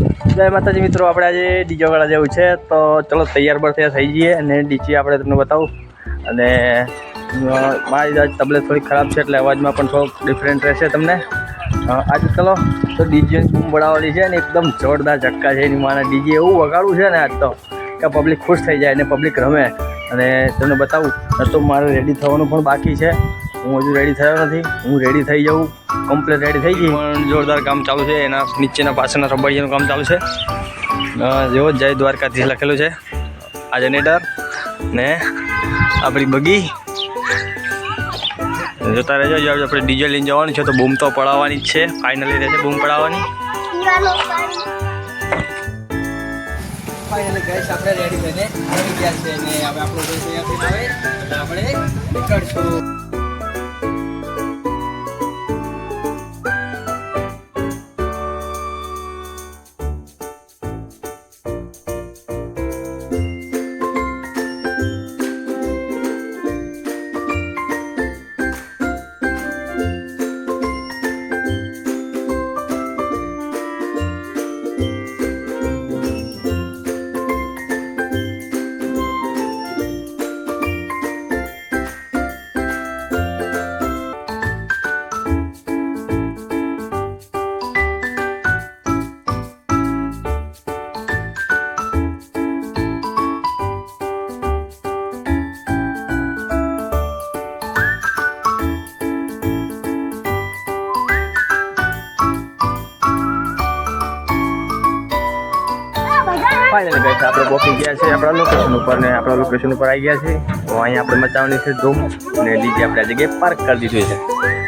જય માતાજી મિત્રો, આપણે આજે ડીજેવાળા જેવું છે, તો ચલો તૈયાર બર તૈયાર થઈ જઈએ અને ડીજે આપણે તમને બતાવું. અને મારી તબિયત થોડી ખરાબ છે, એટલે અવાજમાં પણ થોડોક ડિફરન્ટ રહેશે તમને. આજે ચલો, તો ડીજે બૂમ છે ને એકદમ જોરદાર ઝટકા છે, એની માને ડીજે એવું વગાડવું છે ને આજ તો, કે પબ્લિક ખુશ થઈ જાય અને પબ્લિક રમે. અને તમને બતાવું તો મારે રેડી થવાનું પણ બાકી છે. હું હજુ રેડી થયો નથી, હું રેડી થઈ જાઉં. કમ્પ્લીટ રેડી થઈ ગઈ. પણ જોરદાર કામ ચાલુ છે. એના નીચેના પાછળના રબડિયાનું કામ ચાલુ છે. જેવો જય દ્વારકાથી લખેલું છે. આ જનરેટર ને આપણી બગી. જોતા રહેજો જો આપણે ડીજે લઈને જવાનું છે તો બૂમ તો પડાવવાની જ છે. ફાઇનલી રહેશે બૂમ પડાવવાની. ફાઇનલી આપણે રેડી થઈને આવી ગયા છે અને હવે આપણો ગેસ અહીંયાથી આવે આપણે નીકળશું. ફાઇનલી ગઈ આપણે પહોંચી ગયા છે આપણા લોકેશન ઉપર ને આપણા લોકેશન ઉપર આવી ગયા છે તો અહીંયા આપણે મચાવવાની છે ધૂમ ને ડીજે આપણે આ જગ્યાએ પાર્ક કરી દીધું છે.